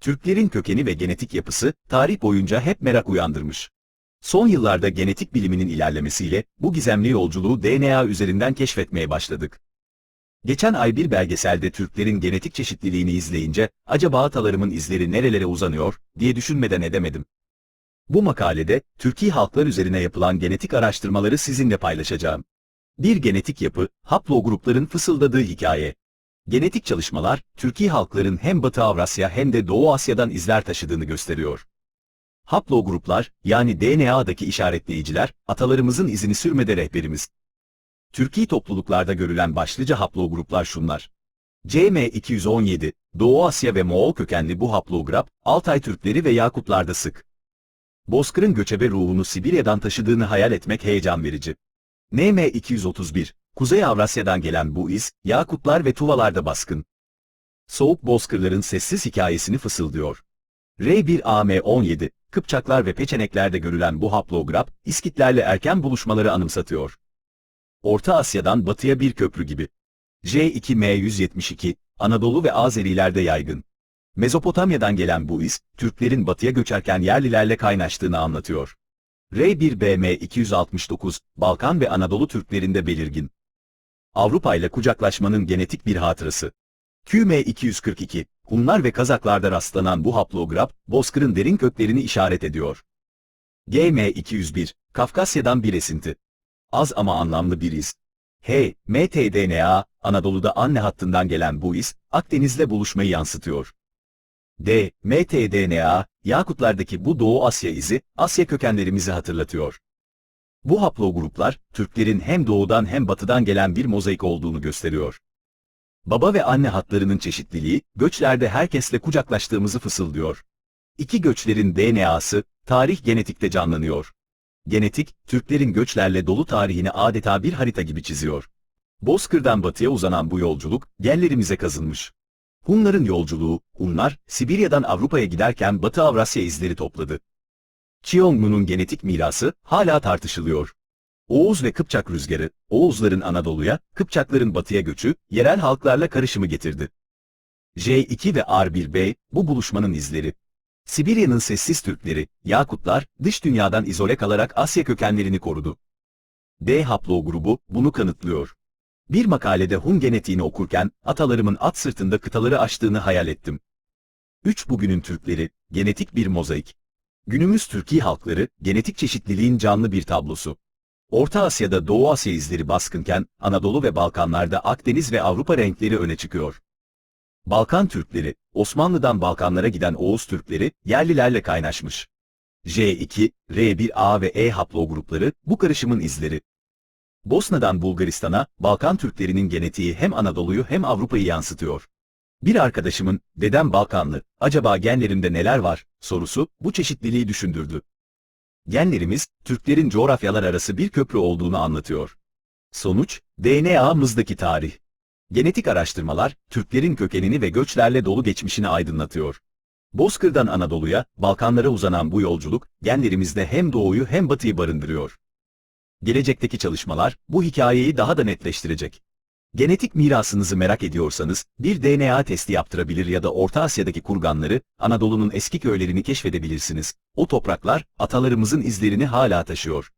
Türklerin kökeni ve genetik yapısı, tarih boyunca hep merak uyandırmış. Son yıllarda genetik biliminin ilerlemesiyle, bu gizemli yolculuğu DNA üzerinden keşfetmeye başladık. Geçen ay bir belgeselde Türklerin genetik çeşitliliğini izleyince, acaba atalarımın izleri nerelere uzanıyor, diye düşünmeden edemedim. Bu makalede, Türkiye halklar üzerine yapılan genetik araştırmaları sizinle paylaşacağım. Bir genetik yapı, haplogrupların fısıldadığı hikaye. Genetik çalışmalar, Türkiye halkların hem Batı Avrasya hem de Doğu Asya'dan izler taşıdığını gösteriyor. Haplogruplar, yani DNA'daki işaretleyiciler, atalarımızın izini sürmede rehberimiz. Türkiye topluluklarda görülen başlıca haplogruplar şunlar. CM217, Doğu Asya ve Moğol kökenli bu haplograp, Altay Türkleri ve Yakutlarda sık. Bozkır'ın göçebe ruhunu Sibirya'dan taşıdığını hayal etmek heyecan verici. NM231, Kuzey Avrasya'dan gelen bu iz, Yakutlar ve Tuvalarda baskın. Soğuk bozkırların sessiz hikayesini fısıldıyor. R1AM17, Kıpçaklar ve Peçeneklerde görülen bu haplograp, İskitlerle erken buluşmaları anımsatıyor. Orta Asya'dan batıya bir köprü gibi. J2M172, Anadolu ve Azerilerde yaygın. Mezopotamya'dan gelen bu iz, Türklerin batıya göçerken yerlilerle kaynaştığını anlatıyor. R1BM269, Balkan ve Anadolu Türklerinde belirgin. Avrupa ile kucaklaşmanın genetik bir hatırası. QM242, Hunlar ve Kazaklarda rastlanan bu haplograp, Bozkır'ın derin köklerini işaret ediyor. GM201, Kafkasya'dan bir esinti. Az ama anlamlı bir iz. H, mtDNA, Anadolu'da anne hattından gelen bu iz, Akdeniz'le buluşmayı yansıtıyor. D, mtDNA, Yakutlardaki bu Doğu Asya izi, Asya kökenlerimizi hatırlatıyor. Bu haplogruplar, Türklerin hem doğudan hem batıdan gelen bir mozaik olduğunu gösteriyor. Baba ve anne hatlarının çeşitliliği, göçlerde herkesle kucaklaştığımızı fısıldıyor. İki göçlerin DNA'sı, tarih genetikte canlanıyor. Genetik, Türklerin göçlerle dolu tarihini adeta bir harita gibi çiziyor. Bozkır'dan batıya uzanan bu yolculuk, genlerimize kazınmış. Hunların yolculuğu, Hunlar, Sibirya'dan Avrupa'ya giderken Batı Avrasya izleri topladı. Cheongmu'nun genetik mirası, hala tartışılıyor. Oğuz ve Kıpçak rüzgarı, Oğuzların Anadolu'ya, Kıpçakların batıya göçü, yerel halklarla karışımı getirdi. J2 ve R1B, bu buluşmanın izleri. Sibirya'nın sessiz Türkleri, Yakutlar, dış dünyadan izole kalarak Asya kökenlerini korudu. D haplogrubu, bunu kanıtlıyor. Bir makalede Hun genetiğini okurken, atalarımın at sırtında kıtaları aştığını hayal ettim. 3 bugünün Türkleri, genetik bir mozaik. Günümüz Türkiye halkları, genetik çeşitliliğin canlı bir tablosu. Orta Asya'da Doğu Asya izleri baskınken, Anadolu ve Balkanlarda Akdeniz ve Avrupa renkleri öne çıkıyor. Balkan Türkleri, Osmanlı'dan Balkanlara giden Oğuz Türkleri, yerlilerle kaynaşmış. J2, R1A ve E haplogrupları, bu karışımın izleri. Bosna'dan Bulgaristan'a, Balkan Türklerinin genetiği hem Anadolu'yu hem Avrupa'yı yansıtıyor. Bir arkadaşımın, dedem Balkanlı, acaba genlerimde neler var, sorusu, bu çeşitliliği düşündürdü. Genlerimiz, Türklerin coğrafyalar arası bir köprü olduğunu anlatıyor. Sonuç, DNA'mızdaki tarih. Genetik araştırmalar, Türklerin kökenini ve göçlerle dolu geçmişini aydınlatıyor. Bozkır'dan Anadolu'ya, Balkanlara uzanan bu yolculuk, genlerimizde hem doğuyu hem batıyı barındırıyor. Gelecekteki çalışmalar, bu hikayeyi daha da netleştirecek. Genetik mirasınızı merak ediyorsanız, bir DNA testi yaptırabilir ya da Orta Asya'daki kurganları, Anadolu'nun eski köylerini keşfedebilirsiniz. O topraklar, atalarımızın izlerini hala taşıyor.